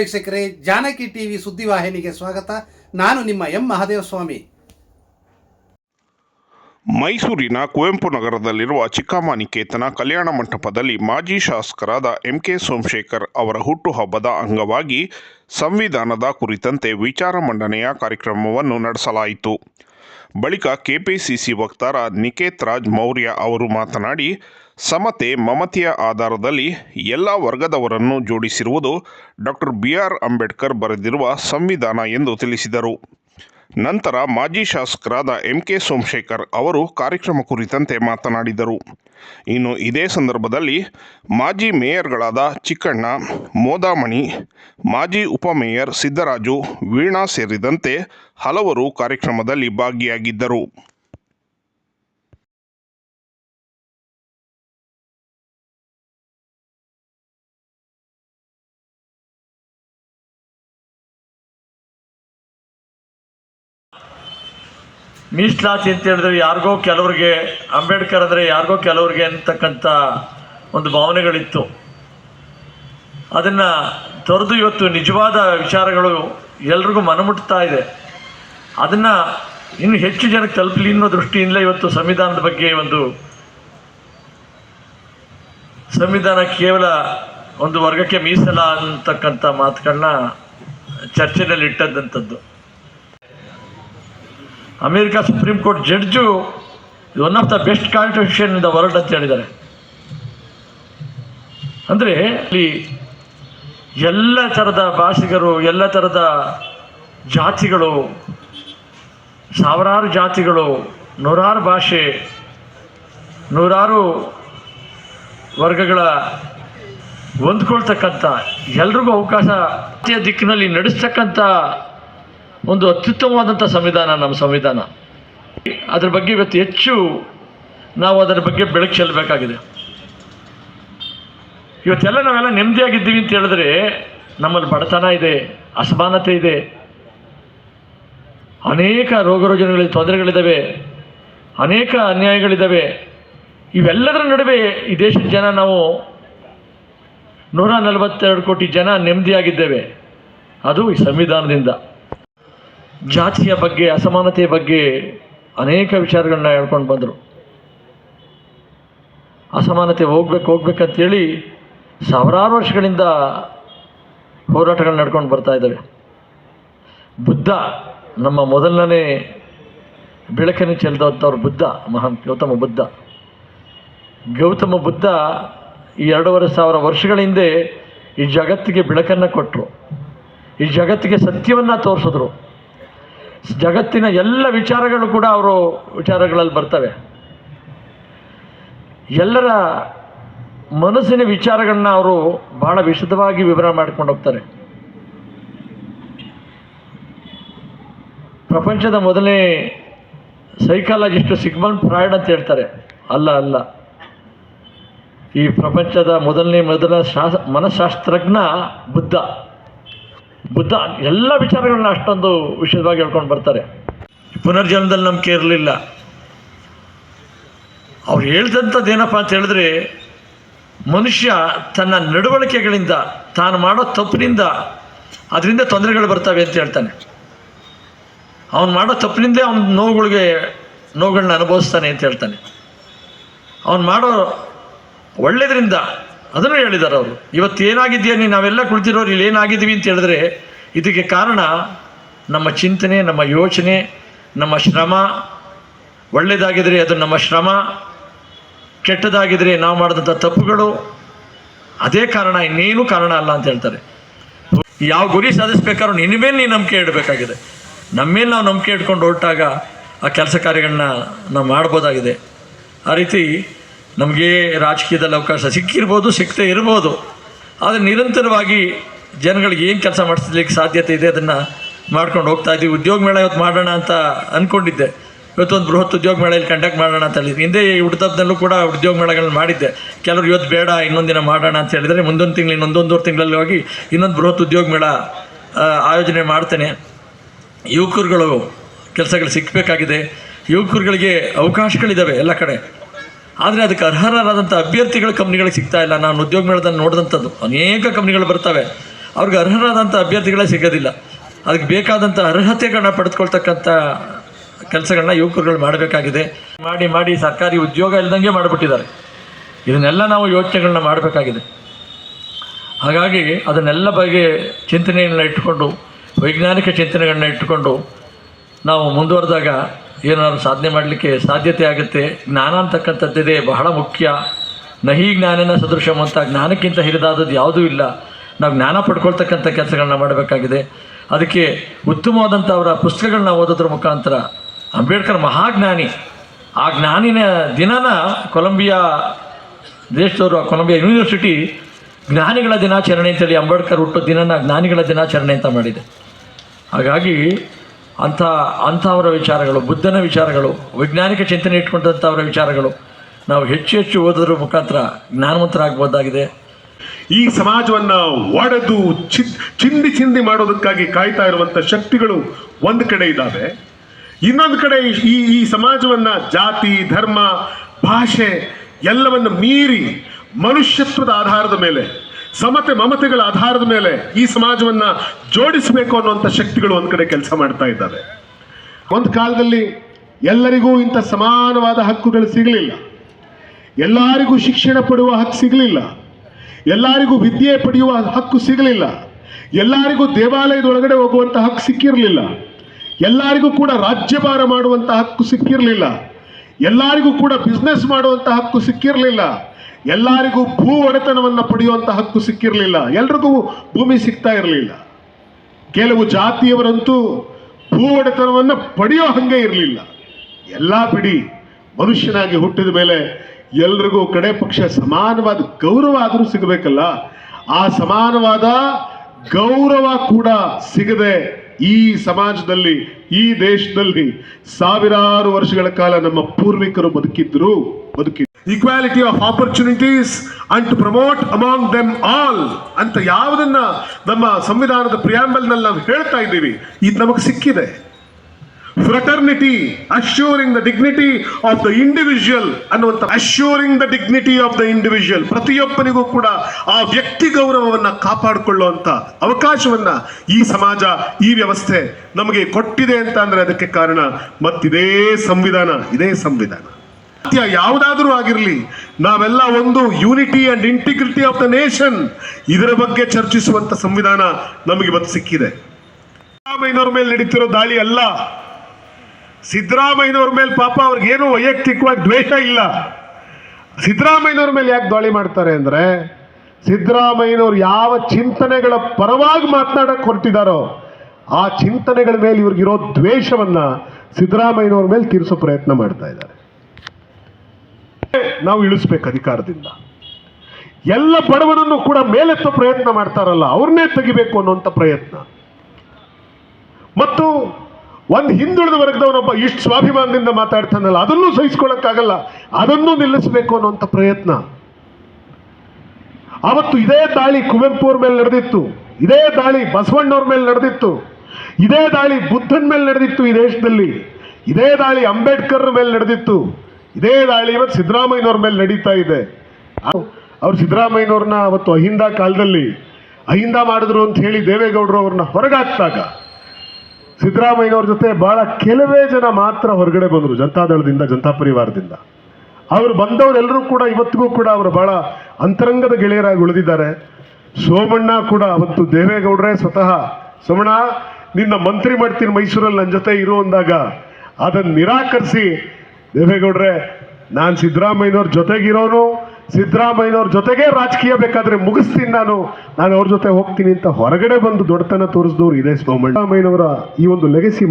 ವೀಕ್ಷಕರೇ, ಜಾನಕಿ ಟಿವಿ ಸುದ್ದಿವಾಹಿನಿಗೆ ಸ್ವಾಗತ. ನಾನು ನಿಮ್ಮ ಎಂ ಮಹಾದೇವ ಸ್ವಾಮಿ ಮೈಸೂರಿನ ಕುವೆಂಪು ನಗರದಲ್ಲಿರುವ ಚಿಕ್ಕಮ್ಮನಿಕೇತನ ಕಲ್ಯಾಣ ಮಂಟಪದಲ್ಲಿ ಮಾಜಿ ಶಾಸಕರಾದ ಎಂ ಕೆ ಸೋಮಶೇಖರ್ ಅವರ ಹುಟ್ಟುಹಬ್ಬದ ಅಂಗವಾಗಿ ಸಂವಿಧಾನದ ಕುರಿತಂತೆ ವಿಚಾರ ಮಂಡನೆಯ ಕಾರ್ಯಕ್ರಮವನ್ನು ನಡೆಸಲಾಯಿತು. ಬಳಿಕ ಕೆಪಿಸಿಸಿ ವಕ್ತಾರ ನಿಕೇತ್ ರಾಜ್ ಮೌರ್ಯ ಅವರು ಮಾತನಾಡಿ ಸಮತೆ ಮಮತೆಯ ಆಧಾರದಲ್ಲಿ ಎಲ್ಲ ವರ್ಗದವರನ್ನು ಜೋಡಿಸಿರುವುದು ಡಾಕ್ಟರ್ ಬಿ ಆರ್ ಅಂಬೇಡ್ಕರ್ ಬರೆದಿರುವ ಸಂವಿಧಾನ ಎಂದು ತಿಳಿಸಿದರು. ನಂತರ ಮಾಜಿ ಶಾಸಕರಾದ ಎಂ ಕೆ ಸೋಮಶೇಖರ್ ಅವರು ಕಾರ್ಯಕ್ರಮ ಕುರಿತಂತೆ ಮಾತನಾಡಿದರು. ಇನ್ನು ಇದೇ ಸಂದರ್ಭದಲ್ಲಿ ಮಾಜಿ ಮೇಯರ್ಗಳಾದ ಚಿಕ್ಕಣ್ಣ, ಮೋದಾಮಣಿ, ಮಾಜಿ ಉಪಮೇಯರ್ ಸಿದ್ದರಾಜು, ವೀಣಾ ಸೇರಿದಂತೆ ಹಲವರು ಕಾರ್ಯಕ್ರಮದಲ್ಲಿ ಭಾಗಿಯಾಗಿದ್ದರು. ಮೀಸಲಾತಿ ಅಂತ ಹೇಳಿದ್ರೆ ಯಾರಿಗೋ ಕೆಲವ್ರಿಗೆ, ಅಂಬೇಡ್ಕರ್ ಅಂದರೆ ಯಾರಿಗೋ ಕೆಲವ್ರಿಗೆ ಅಂತಕ್ಕಂಥ ಒಂದು ಭಾವನೆಗಳಿತ್ತು. ಅದನ್ನು ತೊರೆದು ಇವತ್ತು ನಿಜವಾದ ವಿಚಾರಗಳು ಎಲ್ರಿಗೂ ಮನಮುಟ್ತಾ ಇದೆ. ಅದನ್ನು ಇನ್ನು ಹೆಚ್ಚು ಜನಕ್ಕೆ ತಲುಪಲಿ ಅನ್ನೋ ದೃಷ್ಟಿಯಿಂದಲೇ ಇವತ್ತು ಸಂವಿಧಾನದ ಬಗ್ಗೆ ಒಂದು ಸಂವಿಧಾನ ಕೇವಲ ಒಂದು ವರ್ಗಕ್ಕೆ ಮೀಸಲ ಅಂತಕ್ಕಂಥ ಮಾತುಗಳನ್ನ ಚರ್ಚೆನಲ್ಲಿ ಇಟ್ಟದ್ದಂಥದ್ದು. America supreme court judge one of the best constitution in the world ಅಂತ ಹೇಳಿದ್ದಾರೆ. ಅಂದರೆ ಇಲ್ಲಿ ಎಲ್ಲ ಥರದ ಭಾಷಿಗರು, ಎಲ್ಲ ಥರದ ಜಾತಿಗಳು, ಸಾವಿರಾರು ಜಾತಿಗಳು, ನೂರಾರು ಭಾಷೆ, ನೂರಾರು ವರ್ಗಗಳ ಹೊಂದ್ಕೊಳ್ತಕ್ಕಂಥ ಎಲ್ರಿಗೂ ಅವಕಾಶ ದಿಕ್ಕಿನಲ್ಲಿ ನಡೆಸ್ತಕ್ಕಂಥ ಒಂದು ಅತ್ಯುತ್ತಮವಾದಂಥ ಸಂವಿಧಾನ, ನಮ್ಮ ಸಂವಿಧಾನ. ಅದರ ಬಗ್ಗೆ ಇವತ್ತು ಹೆಚ್ಚು ನಾವು ಅದರ ಬಗ್ಗೆ ಬೆಳಕು ಚೆಲ್ಲಬೇಕಾಗಿದೆ. ಇವತ್ತೆಲ್ಲ ನಾವೆಲ್ಲ ನೆಮ್ಮದಿಯಾಗಿದ್ದೀವಿ ಅಂತ ಹೇಳಿದ್ರೆ ನಮ್ಮಲ್ಲಿ ಬಡತನ ಇದೆ, ಅಸಮಾನತೆ ಇದೆ. ಅನೇಕ ರೋಗ ರುಜಿನಗಳಿಗೆ ತೊಂದರೆಗಳಿದ್ದಾವೆ, ಅನೇಕ ಅನ್ಯಾಯಗಳಿದ್ದಾವೆ. ಇವೆಲ್ಲದರ ನಡುವೆ ಈ ದೇಶದ ಜನ ನಾವು ನೂರ ನಲವತ್ತೆರಡು ಕೋಟಿ ಜನ ನೆಮ್ಮದಿಯಾಗಿದ್ದೇವೆ. ಅದು ಈ ಸಂವಿಧಾನದಿಂದ. ಜಾತಿಯ ಬಗ್ಗೆ, ಅಸಮಾನತೆಯ ಬಗ್ಗೆ ಅನೇಕ ವಿಚಾರಗಳನ್ನ ಹೇಳ್ಕೊಂಡು ಬಂದರು. ಅಸಮಾನತೆ ಹೋಗ್ಬೇಕು, ಹೋಗ್ಬೇಕಂತೇಳಿ ಸಾವಿರಾರು ವರ್ಷಗಳಿಂದ ಹೋರಾಟಗಳು ನಡ್ಕೊಂಡು ಬರ್ತಾ ಇದ್ದಾವೆ. ಬುದ್ಧ, ನಮ್ಮ ಮೊದಲನೇ ಬೆಳಕನ್ನು ಚೆಲ್ದಂಥವ್ರು ಬುದ್ಧ, ಮಹಾನ್ ಗೌತಮ ಬುದ್ಧ. ಗೌತಮ ಬುದ್ಧ ಈ ಎರಡೂವರೆ ಸಾವಿರ ವರ್ಷಗಳ ಹಿಂದೆ ಈ ಜಗತ್ತಿಗೆ ಬೆಳಕನ್ನು ಕೊಟ್ಟರು ಈ ಜಗತ್ತಿಗೆ ಸತ್ಯವನ್ನು ತೋರಿಸಿದ್ರು. ಜಗತ್ತಿನ ಎಲ್ಲ ವಿಚಾರಗಳು ಕೂಡ ಅವರು ವಿಚಾರಗಳಲ್ಲಿ ಬರ್ತವೆ. ಎಲ್ಲರ ಮನಸ್ಸಿನ ವಿಚಾರಗಳನ್ನ ಅವರು ಬಹಳ ವಿಶದವಾಗಿ ವಿವರ ಮಾಡ್ಕೊಂಡು ಹೋಗ್ತಾರೆ. ಪ್ರಪಂಚದ ಮೊದಲನೇ ಸೈಕಾಲಜಿಸ್ಟು ಸಿಗ್ಮಂಡ್ ಫ್ರಾಯ್ಡ್ ಅಂತ ಹೇಳ್ತಾರೆ. ಅಲ್ಲ ಅಲ್ಲ. ಈ ಪ್ರಪಂಚದ ಮೊದಲನೇ ಮೊದಲ ಶಾಸ್ತ್ರ ಮನಃಶಾಸ್ತ್ರಜ್ಞ ಬುದ್ಧ. ಬುದ್ಧ, ಎಲ್ಲ ವಿಚಾರಗಳನ್ನ ಅಷ್ಟೊಂದು ವಿಷಯವಾಗಿ ಹೇಳ್ಕೊಂಡು ಬರ್ತಾರೆ. ಪುನರ್ಜನ್ಮದಲ್ಲಿ ನಂಬಿಕೆ ಇರಲಿಲ್ಲ. ಅವ್ರು ಹೇಳ್ದಂಥದ್ದು ಏನಪ್ಪ ಅಂತ ಹೇಳಿದ್ರೆ, ಮನುಷ್ಯ ತನ್ನ ನಡವಳಿಕೆಗಳಿಂದ, ತಾನು ಮಾಡೋ ತಪ್ಪಿನಿಂದ, ಅದರಿಂದ ತೊಂದರೆಗಳು ಬರ್ತವೆ ಅಂತ ಹೇಳ್ತಾನೆ. ಅವನು ಮಾಡೋ ತಪ್ಪಿನಿಂದ ಅವನ ನೋವುಗಳಿಗೆ ನೋವುಗಳನ್ನ ಅನುಭವಿಸ್ತಾನೆ ಅಂತ ಹೇಳ್ತಾನೆ. ಅವನು ಮಾಡೋ ಒಳ್ಳೆಯದ್ರಿಂದ ಅದನ್ನು ಹೇಳಿದ್ದಾರೆ ಅವರು. ಇವತ್ತು ಏನಾಗಿದೆಯಾ ನೀನು ನಾವೆಲ್ಲ ಕುಳಿತಿರೋರು, ಇಲ್ಲಿ ಏನಾಗಿದ್ದೀವಿ? ಅಂತ ಹೇಳಿದ್ರೆ, ಇದಕ್ಕೆ ಕಾರಣ ನಮ್ಮ ಚಿಂತನೆ, ನಮ್ಮ ಯೋಚನೆ, ನಮ್ಮ ಶ್ರಮ. ಒಳ್ಳೆಯದಾಗಿದ್ದರೆ ಅದು ನಮ್ಮ ಶ್ರಮ. ಕೆಟ್ಟದಾಗಿದ್ದರೆ ನಾವು ಮಾಡಿದಂಥ ತಪ್ಪುಗಳು. ಅದೇ ಕಾರಣ, ಇನ್ನೇನು ಕಾರಣ ಅಲ್ಲ ಅಂತ ಹೇಳ್ತಾರೆ. ಯಾವ ಗುರಿ ಸಾಧಿಸ್ಬೇಕಾದ್ರೂ ನಿನ್ನ ಮೇಲೆ ನೀನು ನಂಬಿಕೆ ಇಡಬೇಕಾಗಿದೆ. ನಮ್ಮ ಮೇಲೆ ನಾವು ನಂಬಿಕೆ ಇಟ್ಕೊಂಡು ಹೊರಟಾಗ ಆ ಕೆಲಸ ಕಾರ್ಯಗಳನ್ನ ನಾವು ಮಾಡ್ಬೋದಾಗಿದೆ. ಆ ರೀತಿ ನಮಗೆ ರಾಜಕೀಯದಲ್ಲಿ ಅವಕಾಶ ಸಿಕ್ಕಿರ್ಬೋದು, ಸಿಕ್ಕದೇ ಇರ್ಬೋದು. ಆದರೆ ನಿರಂತರವಾಗಿ ಜನಗಳಿಗೆ ಏನು ಕೆಲಸ ಮಾಡಿಸ್ಲಿಕ್ಕೆ ಸಾಧ್ಯತೆ ಇದೆ ಅದನ್ನು ಮಾಡ್ಕೊಂಡು ಹೋಗ್ತಾ ಇದ್ದೀವಿ. ಉದ್ಯೋಗ ಮೇಳ ಇವತ್ತು ಮಾಡೋಣ ಅಂತ ಅಂದ್ಕೊಂಡಿದ್ದೆ ಇವತ್ತು ಒಂದು ಬೃಹತ್ ಉದ್ಯೋಗ ಮೇಳ ಇಲ್ಲಿ ಕಂಡಕ್ಟ್ ಮಾಡೋಣ ಅಂತ ಹೇಳಿದ್ರು ಹಿಂದೆ ಈ ಕೂಡ ಉದ್ಯೋಗ ಮೇಳಗಳನ್ನ ಮಾಡಿದ್ದೆ. ಕೆಲವರು ಇವತ್ತು ಬೇಡ, ಇನ್ನೊಂದು ದಿನ ಮಾಡೋಣ ಅಂತ ಹೇಳಿದರೆ ಮುಂದೊಂದು ತಿಂಗಳು ಇನ್ನೊಂದೊಂದೂವರೆ ತಿಂಗಳಲ್ಲಿ ಹೋಗಿ ಇನ್ನೊಂದು ಬೃಹತ್ ಉದ್ಯೋಗ ಮೇಳ ಆಯೋಜನೆ ಮಾಡ್ತೇನೆ. ಯುವಕರುಗಳು ಕೆಲಸಗಳು ಸಿಕ್ಕಬೇಕಾಗಿದೆ ಯುವಕರುಗಳಿಗೆ ಅವಕಾಶಗಳಿದ್ದಾವೆ ಎಲ್ಲ ಕಡೆ. ಆದರೆ ಅದಕ್ಕೆ ಅರ್ಹರಾದಂಥ ಅಭ್ಯರ್ಥಿಗಳು ಕಂಪ್ನಿಗಳಿಗೆ ಸಿಗ್ತಾ ಇಲ್ಲ. ನಾನು ಉದ್ಯೋಗ ಮೇಳದಲ್ಲಿ ನೋಡಿದಂಥದ್ದು ಅನೇಕ ಕಂಪ್ನಿಗಳು ಬರ್ತವೆ. ಅವ್ರಿಗೆ ಅರ್ಹರಾದಂಥ ಅಭ್ಯರ್ಥಿಗಳೇ ಸಿಗೋದಿಲ್ಲ. ಅದಕ್ಕೆ ಬೇಕಾದಂಥ ಅರ್ಹತೆಗಳನ್ನ ಪಡೆದುಕೊಳ್ತಕ್ಕಂಥ ಕೆಲಸಗಳನ್ನ ಯುವಕರುಗಳು ಮಾಡಬೇಕಾಗಿದೆ. ಮಾಡಿ ಮಾಡಿ ಸರ್ಕಾರಿ ಉದ್ಯೋಗ ಇಲ್ಲದಂಗೆ ಮಾಡಿಬಿಟ್ಟಿದ್ದಾರೆ. ಇದನ್ನೆಲ್ಲ ನಾವು ಯೋಚನೆಗಳನ್ನ ಮಾಡಬೇಕಾಗಿದೆ. ಹಾಗಾಗಿ ಅದನ್ನೆಲ್ಲ ಬಗ್ಗೆ ಚಿಂತನೆಗಳನ್ನ ಇಟ್ಟುಕೊಂಡು, ವೈಜ್ಞಾನಿಕ ಚಿಂತನೆಗಳನ್ನ ಇಟ್ಟುಕೊಂಡು ನಾವು ಮುಂದುವರೆದಾಗ ಏನಾದ್ರು ಸಾಧನೆ ಮಾಡಲಿಕ್ಕೆ ಸಾಧ್ಯತೆ ಆಗುತ್ತೆ. ಜ್ಞಾನ ಅಂತಕ್ಕಂಥದ್ದಿದೆ, ಬಹಳ ಮುಖ್ಯ. ನಹಿ ಜ್ಞಾನನ ಸದೃಶ ಅಂತ ಜ್ಞಾನಕ್ಕಿಂತ ಹಿರಿದಾದದ್ದು ಯಾವುದೂ ಇಲ್ಲ. ನಾವು ಜ್ಞಾನ ಪಡ್ಕೊಳ್ತಕ್ಕಂಥ ಕೆಲಸಗಳನ್ನ ಮಾಡಬೇಕಾಗಿದೆ. ಅದಕ್ಕೆ ಉತ್ತಮವಾದಂಥ ಅವರ ಪುಸ್ತಕಗಳನ್ನ ಓದೋದ್ರ ಮುಖಾಂತರ ಅಂಬೇಡ್ಕರ್ ಮಹಾಜ್ಞಾನಿ. ಆ ಜ್ಞಾನಿನ ದಿನನ ಕೊಲಂಬಿಯಾ ದೇಶದವರು, ಆ ಕೊಲಂಬಿಯಾ ಯೂನಿವರ್ಸಿಟಿ ಜ್ಞಾನಿಗಳ ದಿನಾಚರಣೆ ಅಂತೇಳಿ ಅಂಬೇಡ್ಕರ್ ಹುಟ್ಟೋ ದಿನನ ಜ್ಞಾನಿಗಳ ದಿನಾಚರಣೆ ಅಂತ ಮಾಡಿದೆ. ಹಾಗಾಗಿ ಅಂಥ, ಅಂಥವರ ವಿಚಾರಗಳು, ಬುದ್ಧನ ವಿಚಾರಗಳು, ವೈಜ್ಞಾನಿಕ ಚಿಂತನೆ ಇಟ್ಕೊಂಡಂಥವರ ವಿಚಾರಗಳು, ನಾವು ಹೆಚ್ಚು ಹೆಚ್ಚು ಓದೋದ್ರ ಮುಖಾಂತರ ಜ್ಞಾನವಂತರಾಗ್ಬೋದಾಗಿದೆ ಈ ಸಮಾಜವನ್ನು ಒಡೆದು ಚಿ- ಚಿಂದಿ ಚಿಂದಿ ಮಾಡೋದಕ್ಕಾಗಿ ಕಾಯ್ತಾ ಇರುವಂಥ ಶಕ್ತಿಗಳು ಒಂದು ಕಡೆ ಇದ್ದಾವೆ ಇನ್ನೊಂದು ಕಡೆ ಈ ಈ ಸಮಾಜವನ್ನು ಜಾತಿ, ಧರ್ಮ, ಭಾಷೆ ಎಲ್ಲವನ್ನು ಮೀರಿ ಮನುಷ್ಯತ್ವದ ಆಧಾರದ ಮೇಲೆ ಸಮತೆ ಮಮತೆಗಳ ಆಧಾರದ ಮೇಲೆ ಈ ಸಮಾಜವನ್ನ ಜೋಡಿಸಬೇಕು ಅನ್ನುವಂಥ ಶಕ್ತಿಗಳು ಒಂದು ಕಡೆ ಕೆಲಸ ಮಾಡ್ತಾ ಇದ್ದಾವೆ. ಒಂದು ಕಾಲದಲ್ಲಿ ಎಲ್ಲರಿಗೂ ಇಂಥ ಸಮಾನವಾದ ಹಕ್ಕುಗಳು ಸಿಗಲಿಲ್ಲ. ಎಲ್ಲರಿಗೂ ಶಿಕ್ಷಣ ಪಡೆಯುವ ಹಕ್ಕು ಸಿಗಲಿಲ್ಲ. ಎಲ್ಲರಿಗೂ ವಿದ್ಯೆ ಪಡೆಯುವ ಹಕ್ಕು ಸಿಗಲಿಲ್ಲ. ಎಲ್ಲರಿಗೂ ದೇವಾಲಯದ ಒಳಗಡೆ ಹೋಗುವಂಥ ಹಕ್ಕು ಸಿಕ್ಕಿರಲಿಲ್ಲ. ಎಲ್ಲರಿಗೂ ಕೂಡ ರಾಜ್ಯಭಾರ ಮಾಡುವಂಥ ಹಕ್ಕು ಸಿಕ್ಕಿರಲಿಲ್ಲ. ಎಲ್ಲರಿಗೂ ಕೂಡ ಬಿಸ್ನೆಸ್ ಮಾಡುವಂಥ ಹಕ್ಕು ಸಿಕ್ಕಿರಲಿಲ್ಲ. ಎಲ್ಲರಿಗೂ ಭೂ ಒಡೆತನವನ್ನು ಪಡೆಯುವಂಥ ಹಕ್ಕು ಸಿಕ್ಕಿರಲಿಲ್ಲ. ಎಲ್ರಿಗೂ ಭೂಮಿ ಸಿಗ್ತಾ ಇರಲಿಲ್ಲ. ಕೆಲವು ಜಾತಿಯವರಂತೂ ಭೂ ಒಡೆತನವನ್ನು ಪಡೆಯೋ ಹಂಗೆ ಇರಲಿಲ್ಲ. ಎಲ್ಲ ಬಿಡಿ ಮನುಷ್ಯನಾಗಿ ಹುಟ್ಟಿದ ಮೇಲೆ ಎಲ್ರಿಗೂ ಕಡೆ ಪಕ್ಷ ಸಮಾನವಾದ ಗೌರವ ಆದರೂ ಸಿಗಬೇಕಲ್ಲ? ಆ ಸಮಾನವಾದ ಗೌರವ ಕೂಡ ಸಿಗದೆ ಈ ಸಮಾಜದಲ್ಲಿ, ಈ ದೇಶದಲ್ಲಿ ಸಾವಿರಾರು ವರ್ಷಗಳ ಕಾಲ ನಮ್ಮ ಪೂರ್ವಿಕರು ಬದುಕಿದ್ರು ಬದುಕಿ equality of opportunities and to promote among them all ಅಂತ ಯಾವುದನ್ನ ನಮ್ಮ ಸಂವಿಧಾನದ ಪ್ರಿಯಾಂಬಲ್ನಲ್ಲಿ ನಾವು ಹೇಳ್ತಾ ಇದ್ದೀವಿ, ಇದು ನಮಗೆ ಸಿಕ್ಕಿದೆ. Fraternity assuring the dignity of the individual ಅನ್ನುವಂಥ assuring the dignity of the individual ಪ್ರತಿಯೊಬ್ಬನಿಗೂ ಕೂಡ ಆ ವ್ಯಕ್ತಿ ಗೌರವವನ್ನು ಕಾಪಾಡಿಕೊಳ್ಳುವಂಥ ಅವಕಾಶವನ್ನ ಈ ಸಮಾಜ, ಈ ವ್ಯವಸ್ಥೆ ನಮಗೆ ಕೊಟ್ಟಿದೆ ಅಂತ ಅಂದರೆ ಅದಕ್ಕೆ ಕಾರಣ ಮತ್ತಿದೇ ಸಂವಿಧಾನ, ಇದೇ ಸಂವಿಧಾನ. ಯಾವುದಾದ್ರೂ ಆಗಿರಲಿ, ನಾವೆಲ್ಲ ಒಂದು unity and integrity of the nation ಇದರ ಬಗ್ಗೆ ಚರ್ಚಿಸುವಂತ ಸಂವಿಧಾನ ನಮಗೆ ಇವತ್ತು ಸಿಕ್ಕಿದೆ. ಸಿದ್ದರಾಮಯ್ಯನವ್ರ ಮೇಲೆ ನಡೀತಿರೋ ದಾಳಿ ಅಲ್ಲ. ಸಿದ್ದರಾಮಯ್ಯನವ್ರ ಮೇಲೆ ಪಾಪ ಅವ್ರಿಗೇನು ವೈಯಕ್ತಿಕವಾಗಿ ದ್ವೇಷ ಇಲ್ಲ. ಸಿದ್ದರಾಮಯ್ಯನವ್ರ ಮೇಲೆ ಯಾಕೆ ದಾಳಿ ಮಾಡ್ತಾರೆ ಅಂದ್ರೆ, ಸಿದ್ದರಾಮಯ್ಯನವ್ರು ಯಾವ ಚಿಂತನೆಗಳ ಪರವಾಗಿ ಮಾತನಾಡಕ್ಕೆ ಹೊರಟಿದಾರೋ, ಆ ಚಿಂತನೆಗಳ ಮೇಲೆ ಇವ್ರಿಗಿರೋ ದ್ವೇಷವನ್ನ ಸಿದ್ದರಾಮಯ್ಯನವ್ರ ಮೇಲೆ ತೀರಿಸೋ ಪ್ರಯತ್ನ ಮಾಡ್ತಾ ಇದ್ದಾರೆ. ನಾವು ಇಳಿಸ್ಬೇಕು ಅಧಿಕಾರದಿಂದ. ಎಲ್ಲ ಬಡವರನ್ನು ಕೂಡ ಮೇಲೆತ್ತ ಪ್ರಯತ್ನ ಮಾಡ್ತಾರಲ್ಲ, ಅವ್ರನ್ನೇ ತೆಗಿಬೇಕು ಅನ್ನುವಂಥ ಪ್ರಯತ್ನ. ಮತ್ತು ಒಂದು ಹಿಂದುಳಿದ ವರ್ಗದವನೊಬ್ಬ ಇಷ್ಟು ಸ್ವಾಭಿಮಾನದಿಂದ ಮಾತಾಡ್ತಾನಲ್ಲ, ಅದನ್ನೂ ಸಹಿಸ್ಕೊಳ್ಳೋಕ್ಕಾಗಲ್ಲ, ಅದನ್ನೂ ನಿಲ್ಲಿಸಬೇಕು ಅನ್ನುವಂಥ ಪ್ರಯತ್ನ. ಅವತ್ತು ಇದೇ ದಾಳಿ ಕುವೆಂಪು ಅವ್ರ ಮೇಲೆ ನಡೆದಿತ್ತು, ಇದೇ ದಾಳಿ ಬಸವಣ್ಣವ್ರ ಮೇಲೆ ನಡೆದಿತ್ತು, ಇದೇ ದಾಳಿ ಬುದ್ಧನ ಮೇಲೆ ನಡೆದಿತ್ತು ಈ ದೇಶದಲ್ಲಿ, ಇದೇ ದಾಳಿ ಅಂಬೇಡ್ಕರ್ ಮೇಲೆ ನಡೆದಿತ್ತು. ಇದೇ ದಾಳಿ ಇವತ್ತು ಸಿದ್ದರಾಮಯ್ಯನವ್ರ ಮೇಲೆ ನಡೀತಾ ಇದೆ. ಅವ್ರು ಸಿದ್ದರಾಮಯ್ಯನವ್ರನ್ನ ಅವತ್ತು ಅಹಿಂದ ಕಾಲದಲ್ಲಿ ಅಹಿಂದ ಮಾಡಿದ್ರು ಅಂತ ಹೇಳಿ ದೇವೇಗೌಡರು ಅವ್ರನ್ನ ಹೊರಗಾಕ್ದಾಗ ಸಿದ್ದರಾಮಯ್ಯನವ್ರ ಜೊತೆ ಬಹಳ ಕೆಲವೇ ಜನ ಮಾತ್ರ ಹೊರಗಡೆ ಬಂದರು ಜನತಾದಳದಿಂದ ಜನತಾ ಪರಿವಾರದಿಂದ. ಅವರು ಬಂದವರೆಲ್ಲರೂ ಕೂಡ ಇವತ್ತಿಗೂ ಕೂಡ ಅವರು ಬಹಳ ಅಂತರಂಗದ ಗೆಳೆಯರಾಗಿ ಉಳಿದಿದ್ದಾರೆ. ಸೋಮಣ್ಣ ಕೂಡ ಅವತ್ತು ದೇವೇಗೌಡರೇ ಸ್ವತಃ, ಸೋಮಣ್ಣ, ನಿನ್ನ ಮಂತ್ರಿ ಮಾಡ್ತೀನಿ ಮೈಸೂರಲ್ಲಿ ನನ್ನ ಜೊತೆ ಇರು ಅಂದಾಗ ಅದನ್ನು ನಿರಾಕರಿಸಿ ದೇವೇಗೌಡ್ರೆ, ನಾನು ಸಿದ್ದರಾಮಯ್ಯನವ್ರ ಜೊತೆಗಿರೋನು, ಸಿದ್ದರಾಮಯ್ಯನವ್ರ ಜೊತೆಗೆ ರಾಜಕೀಯ ಬೇಕಾದ್ರೆ ಮುಗಿಸ್ತೀನಿ ನಾನು. ನಾನು ಅವ್ರ ಜೊತೆ ಹೋಗ್ತೀನಿ ಅಂತ ಹೊರಗಡೆ ಬಂದು ದೊಡ್ಡತನ ತೋರಿಸಿದವ್ರು ಇದೆ ಸೋಮಣ್ಣ. ಸಿದ್ದರಾಮಯ್ಯನವರ ಈ ಒಂದು ಲೆಗಸಿ